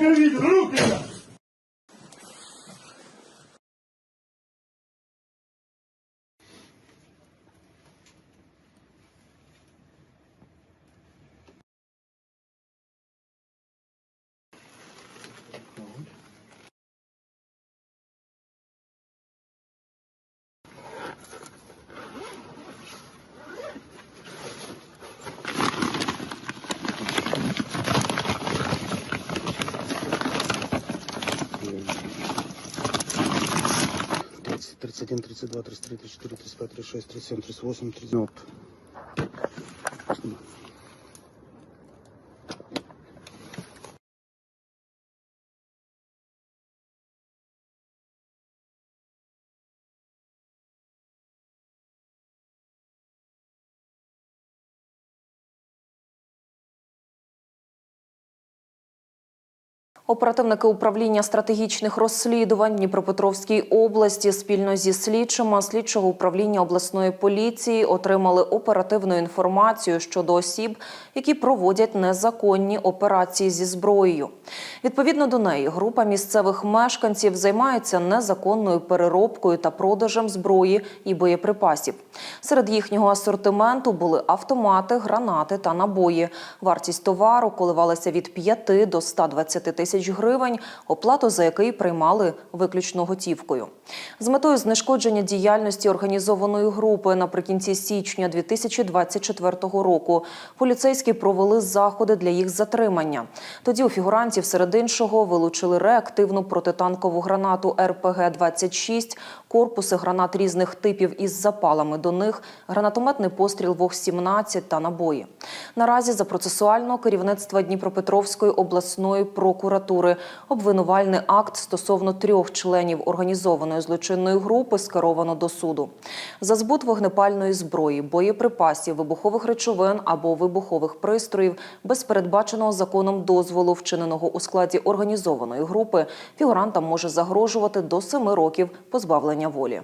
Ruka, 31, 32, 33, 34, 35, 36, 37, 38, 39. Оперативники управління стратегічних розслідувань Дніпропетровській області спільно зі слідчими слідчого управління обласної поліції отримали оперативну інформацію щодо осіб, які проводять незаконні операції зі зброєю. Відповідно до неї, група місцевих мешканців займається незаконною переробкою та продажем зброї і боєприпасів. Серед їхнього асортименту були автомати, гранати та набої. Вартість товару коливалася від 5 до 120 тисяч гривень, оплату за який приймали виключно готівкою. З метою знешкодження діяльності організованої групи наприкінці січня 2024 року поліцейські провели заходи для їх затримання. Тоді у фігурантів серед іншого вилучили реактивну протитанкову гранату РПГ-26, корпуси гранат різних типів із запалами до них, гранатометний постріл ВОГ-17 та набої. Наразі за процесуального керівництва Дніпропетровської обласної прокуратури обвинувальний акт стосовно трьох членів організованої злочинної групи скеровано до суду. За збут вогнепальної зброї, боєприпасів, вибухових речовин або вибухових пристроїв без передбаченого законом дозволу, вчиненого у складі організованої групи, фігурантам може загрожувати до семи років позбавлення волі.